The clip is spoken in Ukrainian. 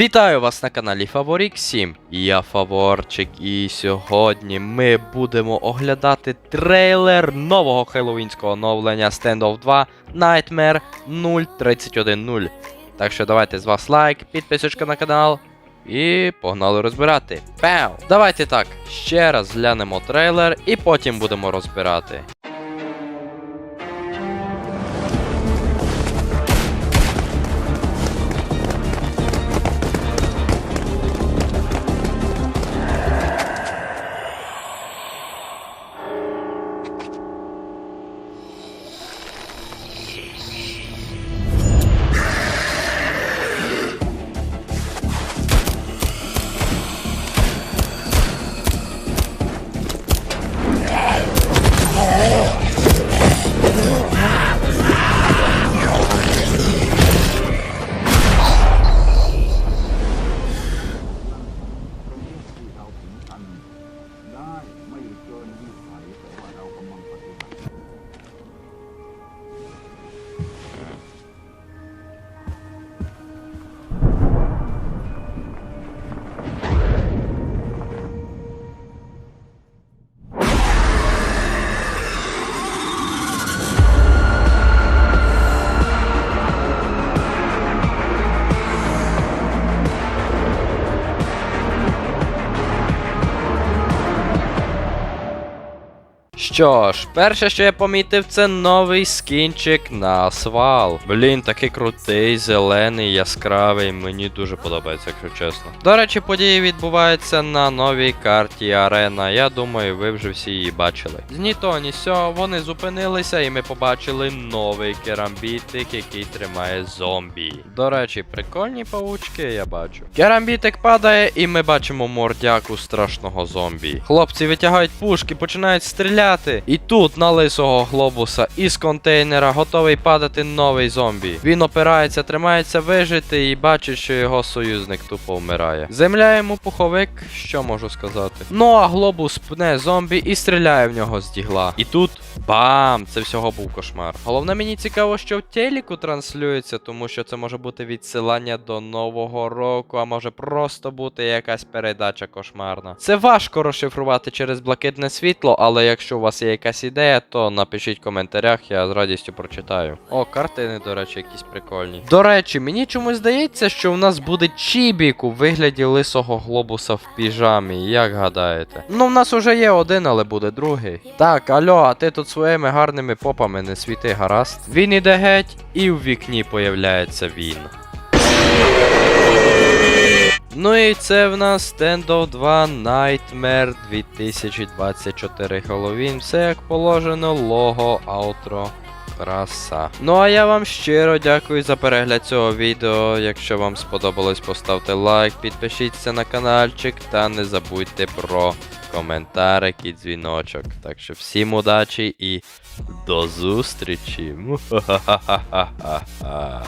Вітаю вас на каналі Фаворік 7. Я Фаворчик, і сьогодні ми будемо оглядати трейлер нового хеллоуінського оновлення Standoff 2 Nightmare 0310. Так що давайте з вас лайк, підписочка на канал. І погнали розбирати. Пеу! Давайте так, ще раз глянемо трейлер і потім будемо розбирати. Що ж, перше, що я помітив, це новий скінчик на свал. Блін, такий крутий, зелений, яскравий. Мені дуже подобається, якщо чесно. До речі, події відбуваються на новій карті Арена. Я думаю, ви вже всі її бачили. Ні то, ні сьо, вони зупинилися, і ми побачили новий керамбітик, який тримає зомбі. До речі, прикольні паучки, я бачу. Керамбітик падає, і ми бачимо мордяку страшного зомбі. Хлопці витягають пушки, починають стріляти. І тут на лисого глобуса із контейнера готовий падати новий зомбі. Він опирається, тримається вижити і бачить, що його союзник тупо вмирає. Земля йому пуховик, що можу сказати. Ну а глобус пне зомбі і стріляє в нього з дігла. І тут бам! Це всього був кошмар. Головне, мені цікаво, що в телеку транслюється, тому що це може бути відсилання до нового року, а може просто бути якась передача кошмарна. Це важко розшифрувати через блакитне світло, але якщо у вас є якась ідея, то напишіть в коментарях, я з радістю прочитаю. О, картини, до речі, якісь прикольні. До речі, мені чомусь здається, що у нас буде чібік у вигляді лисого глобуса в піжамі, як гадаєте? Ну, в нас уже є один, але буде другий. Так, альо, а ти тут своїми гарними попами не світи, гаразд. Він іде геть, і в вікні появляється він. Ну і це в нас Standoff 2 Nightmare 2024 Halloween. Все як положено, лого, аутро. Краса. Ну а я вам щиро дякую за перегляд цього відео. Якщо вам сподобалось, поставте лайк, підпишіться на каналчик та не забудьте про коментарик і дзвіночок. Так що всім удачі і до зустрічі. Муахахахаха.